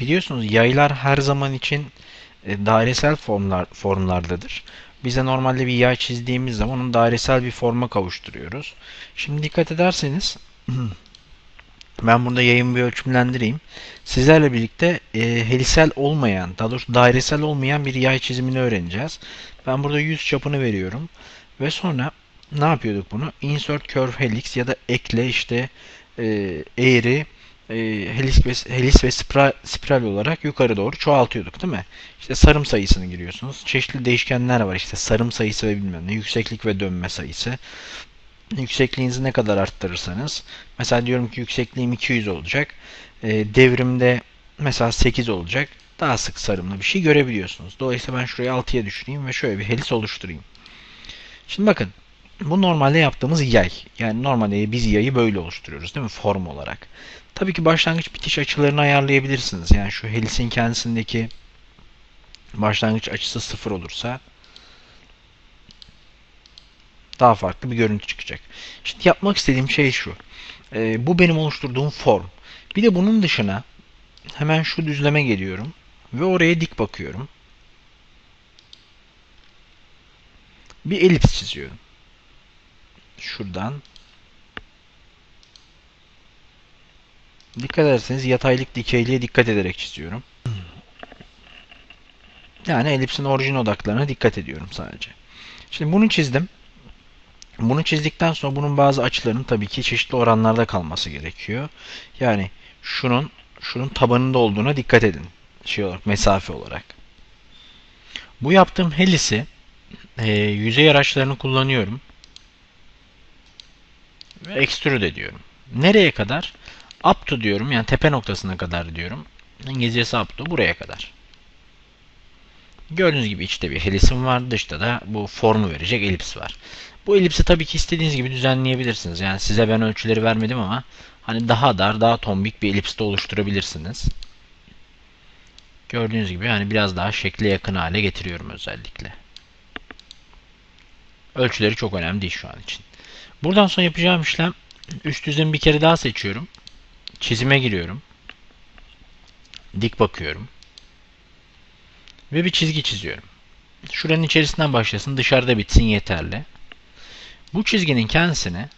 biliyorsunuz yaylar her zaman için e, dairesel formlar formlardadır. Bize normalde bir yay çizdiğimiz zaman onu dairesel bir forma kavuşturuyoruz. Şimdi dikkat ederseniz ben burada yayın bir ölçümlendireyim. Sizlerle birlikte e, helisel olmayan, daha doğrusu dairesel olmayan bir yay çizimini öğreneceğiz. Ben burada 100 çapını veriyorum. Ve sonra ne yapıyorduk bunu? Insert curve helix ya da ekle işte e, eğri e, helis ve, helis ve spiral, spiral olarak yukarı doğru çoğaltıyorduk değil mi? İşte sarım sayısını giriyorsunuz. Çeşitli değişkenler var işte sarım sayısı ve bilmem ne, yükseklik ve dönme sayısı. Yüksekliğinizi ne kadar arttırırsanız mesela diyorum ki yüksekliğim 200 olacak. E, devrimde mesela 8 olacak. Daha sık sarımlı bir şey görebiliyorsunuz. Dolayısıyla ben şurayı 6'ya düşüreyim ve şöyle bir helis oluşturayım. Şimdi bakın bu normalde yaptığımız yay. Yani normalde biz yayı böyle oluşturuyoruz değil mi? Form olarak. Tabii ki başlangıç bitiş açılarını ayarlayabilirsiniz. Yani şu helisin kendisindeki başlangıç açısı sıfır olursa daha farklı bir görüntü çıkacak. Şimdi yapmak istediğim şey şu. E, bu benim oluşturduğum form. Bir de bunun dışına hemen şu düzleme geliyorum ve oraya dik bakıyorum. Bir elips çiziyorum. Şuradan Dikkat ederseniz yataylık dikeyliğe dikkat ederek çiziyorum. Yani elipsin orijin odaklarına dikkat ediyorum sadece. Şimdi bunu çizdim. Bunu çizdikten sonra bunun bazı açılarının tabii ki çeşitli oranlarda kalması gerekiyor. Yani şunun şunun tabanında olduğuna dikkat edin. Şey olarak, mesafe olarak. Bu yaptığım helisi e, yüzey araçlarını kullanıyorum. Extrude ediyorum. Nereye kadar? Up to diyorum. Yani tepe noktasına kadar diyorum. İngilizcesi up to buraya kadar. Gördüğünüz gibi içte bir helisim var. Dışta da bu formu verecek elips var. Bu elipsi tabii ki istediğiniz gibi düzenleyebilirsiniz. Yani size ben ölçüleri vermedim ama hani daha dar, daha tombik bir elips de oluşturabilirsiniz. Gördüğünüz gibi yani biraz daha şekle yakın hale getiriyorum özellikle. Ölçüleri çok önemli değil şu an için. Buradan sonra yapacağım işlem üst düzlemi bir kere daha seçiyorum. Çizime giriyorum. Dik bakıyorum. Ve bir çizgi çiziyorum. Şuranın içerisinden başlasın, dışarıda bitsin yeterli. Bu çizginin kendisine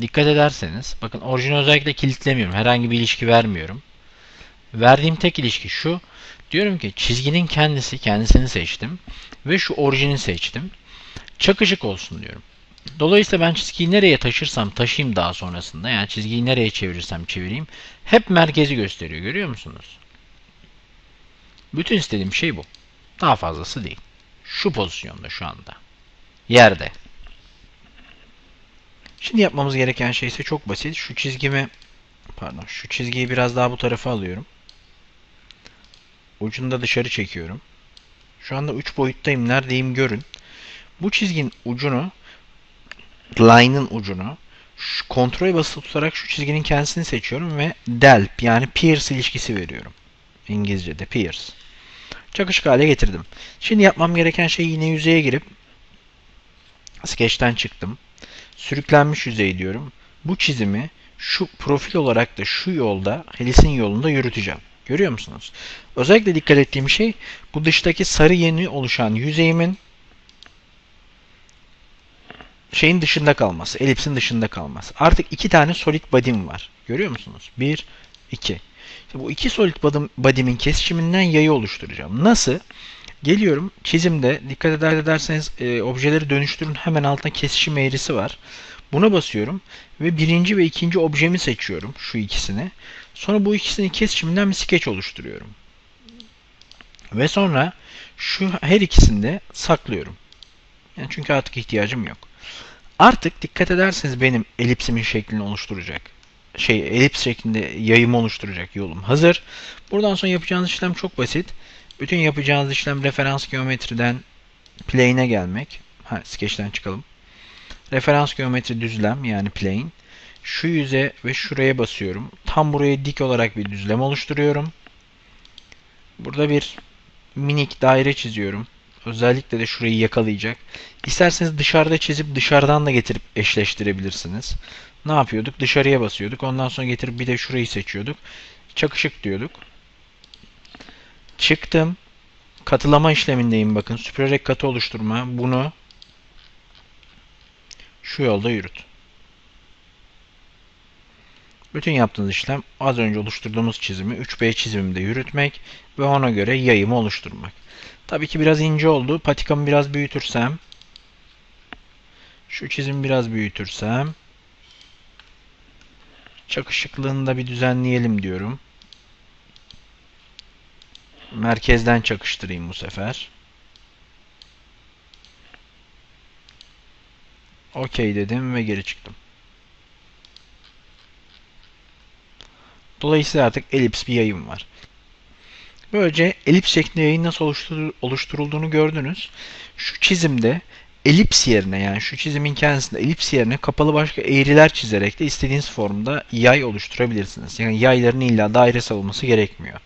dikkat ederseniz, bakın orijini özellikle kilitlemiyorum. Herhangi bir ilişki vermiyorum. Verdiğim tek ilişki şu. Diyorum ki çizginin kendisi, kendisini seçtim. Ve şu orijini seçtim. Çakışık olsun diyorum. Dolayısıyla ben çizgiyi nereye taşırsam taşıyayım daha sonrasında yani çizgiyi nereye çevirirsem çevireyim hep merkezi gösteriyor. Görüyor musunuz? Bütün istediğim şey bu. Daha fazlası değil. Şu pozisyonda şu anda. Yerde. Şimdi yapmamız gereken şey ise çok basit. Şu çizgimi pardon şu çizgiyi biraz daha bu tarafa alıyorum. Ucunu da dışarı çekiyorum. Şu anda 3 boyuttayım. Neredeyim görün. Bu çizginin ucunu line'ın ucunu şu kontrol basılı tutarak şu çizginin kendisini seçiyorum ve delp yani pierce ilişkisi veriyorum. İngilizce'de pierce. Çakışık hale getirdim. Şimdi yapmam gereken şey yine yüzeye girip Sketch'ten çıktım. Sürüklenmiş yüzey diyorum. Bu çizimi şu profil olarak da şu yolda, helisin yolunda yürüteceğim. Görüyor musunuz? Özellikle dikkat ettiğim şey bu dıştaki sarı yeni oluşan yüzeyimin şeyin dışında kalması, elipsin dışında kalması. Artık iki tane solid body'm var. Görüyor musunuz? Bir, iki. İşte bu iki solid body'min kesişiminden yayı oluşturacağım. Nasıl? Geliyorum çizimde dikkat ederseniz e, objeleri dönüştürün hemen altında kesişim eğrisi var. Buna basıyorum ve birinci ve ikinci objemi seçiyorum şu ikisini. Sonra bu ikisinin kesişiminden bir skeç oluşturuyorum. Ve sonra şu her ikisini de saklıyorum. Yani çünkü artık ihtiyacım yok. Artık dikkat ederseniz benim elipsimin şeklini oluşturacak. Şey elips şeklinde yayımı oluşturacak yolum hazır. Buradan sonra yapacağınız işlem çok basit. Bütün yapacağınız işlem referans geometriden plane'e gelmek. Ha, sketch'ten çıkalım. Referans geometri düzlem yani plane. Şu yüze ve şuraya basıyorum. Tam buraya dik olarak bir düzlem oluşturuyorum. Burada bir minik daire çiziyorum. Özellikle de şurayı yakalayacak. İsterseniz dışarıda çizip dışarıdan da getirip eşleştirebilirsiniz. Ne yapıyorduk? Dışarıya basıyorduk. Ondan sonra getirip bir de şurayı seçiyorduk. Çakışık diyorduk. Çıktım. Katılama işlemindeyim bakın. Süpürerek katı oluşturma. Bunu şu yolda yürüt. Bütün yaptığınız işlem az önce oluşturduğumuz çizimi 3B çizimimde yürütmek ve ona göre yayımı oluşturmak. Tabii ki biraz ince oldu. Patikamı biraz büyütürsem şu çizimi biraz büyütürsem çakışıklığını da bir düzenleyelim diyorum. Merkezden çakıştırayım bu sefer. Okey dedim ve geri çıktım. Dolayısıyla artık elips bir yayın var. Böylece elips şeklinde yayın nasıl oluşturulduğunu gördünüz. Şu çizimde elips yerine yani şu çizimin kendisinde elips yerine kapalı başka eğriler çizerek de istediğiniz formda yay oluşturabilirsiniz. Yani yayların illa dairesel olması gerekmiyor.